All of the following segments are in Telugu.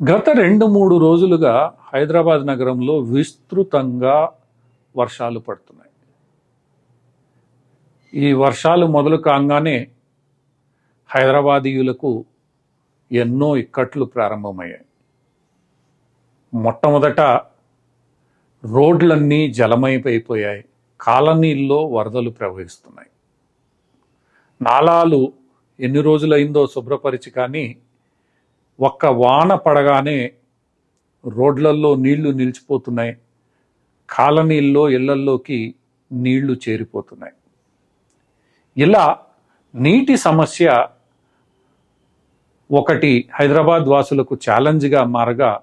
గత రెండు మూడు రోజులుగా హైదరాబాద్ నగరంలో విస్తృతంగా వర్షాలు పడుతున్నాయి. ఈ వర్షాలు మొదలు కాగానే హైదరాబాదీయులకు ఎన్నో ఇక్కట్లు ప్రారంభమయ్యాయి. మొట్టమొదట రోడ్లన్నీ జలమైపోయిపోయాయి కాలనీల్లో వరదలు ప్రవహిస్తున్నాయి. నాలాలు ఎన్ని రోజులైందో శుభ్రపరిచి కానీ ఒక్క వాన పడగానే రోడ్లల్లో నీళ్ళు నిలిచిపోతున్నాయి. కాలనీల్లో ఇళ్ళల్లోకి నీళ్ళు చేరిపోతున్నాయి. ఇలా నీటి సమస్య ఒకటి హైదరాబాద్ వాసులకు ఛాలెంజ్గా మారగా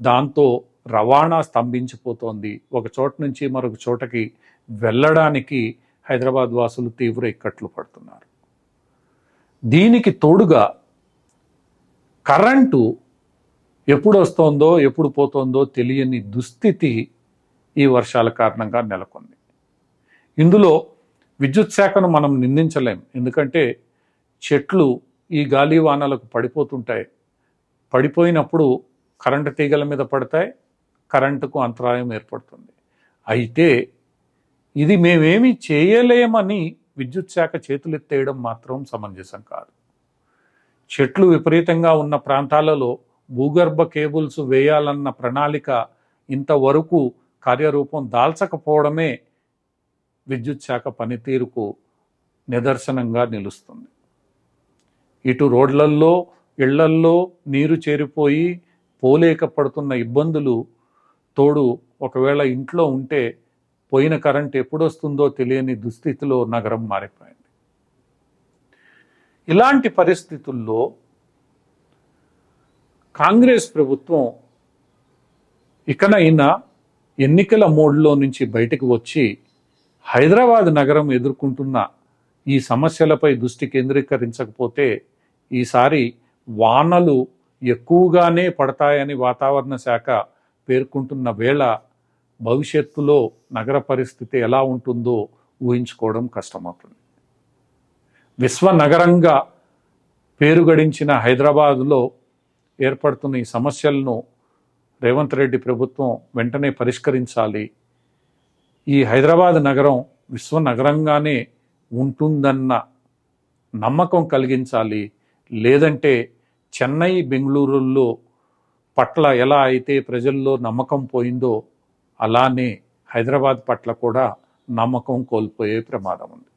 దాంతో రవాణా స్తంభించిపోతోంది. ఒక చోట నుంచి మరొక చోటకి వెళ్ళడానికి హైదరాబాద్ వాసులు తీవ్ర ఇక్కట్లు పడుతున్నారు. దీనికి తోడుగా కరెంటు ఎప్పుడు వస్తోందో ఎప్పుడు పోతోందో తెలియని దుస్థితి ఈ వర్షాల కారణంగా నెలకొంది. ఇందులో విద్యుత్ శాఖను మనం నిందించలేం. ఎందుకంటే చెట్లు ఈ గాలి వానలకు పడిపోతుంటాయి. పడిపోయినప్పుడు కరెంటు తీగల మీద పడతాయి కరెంటుకు అంతరాయం ఏర్పడుతుంది. అయితే ఇది మేమేమి చేయలేమని విద్యుత్ శాఖ చేతులెత్తేయడం మాత్రం సమంజసం కాదు. చెట్లు విపరీతంగా ఉన్న ప్రాంతాలలో భూగర్భ కేబుల్స్ వేయాలన్న ప్రణాళిక ఇంతవరకు కార్యరూపం దాల్చకపోవడమే విద్యుత్ శాఖ పనితీరుకు నిదర్శనంగా నిలుస్తుంది. ఇటు రోడ్లల్లో ఇళ్ళల్లో నీరు చేరిపోయి పోలేకపడుతున్న ఇబ్బందులు తోడు ఒకవేళ ఇంట్లో ఉంటే పోయిన కరెంట్ ఎప్పుడొస్తుందో తెలియని దుస్థితిలో నగరం మారిపోయింది. ఇలాంటి పరిస్థితుల్లో కాంగ్రెస్ ప్రభుత్వం ఇకనైనా ఎన్నికల మోడ్లో నుంచి బయటకు వచ్చి హైదరాబాద్ నగరం ఎదుర్కొంటున్న ఈ సమస్యలపై దృష్టి కేంద్రీకరించకపోతే ఈసారి వానలు ఎక్కువగానే పడతాయని వాతావరణ శాఖ పేర్కొంటున్న వేళ భవిష్యత్తులో నగర పరిస్థితి ఎలా ఉంటుందో ఊహించుకోవడం కష్టమవుతుంది. విశ్వ నగరంగా పేరు గడించిన హైదరాబాదులో ఏర్పడుతున్న ఈ సమస్యలను రేవంత్ రెడ్డి ప్రభుత్వం వెంటనే పరిష్కరించాలి. ఈ హైదరాబాద్ నగరం విశ్వ నగరంగానే ఉంటుందన్న నమ్మకం కలిగించాలి. లేదంటే చెన్నై బెంగళూరుల్లో పట్ల ఎలా అయితే ప్రజల్లో నమ్మకం పోయిందో అలానే హైదరాబాద్ పట్ల కూడా నమ్మకం కోల్పోయే ప్రమాదం ఉంది.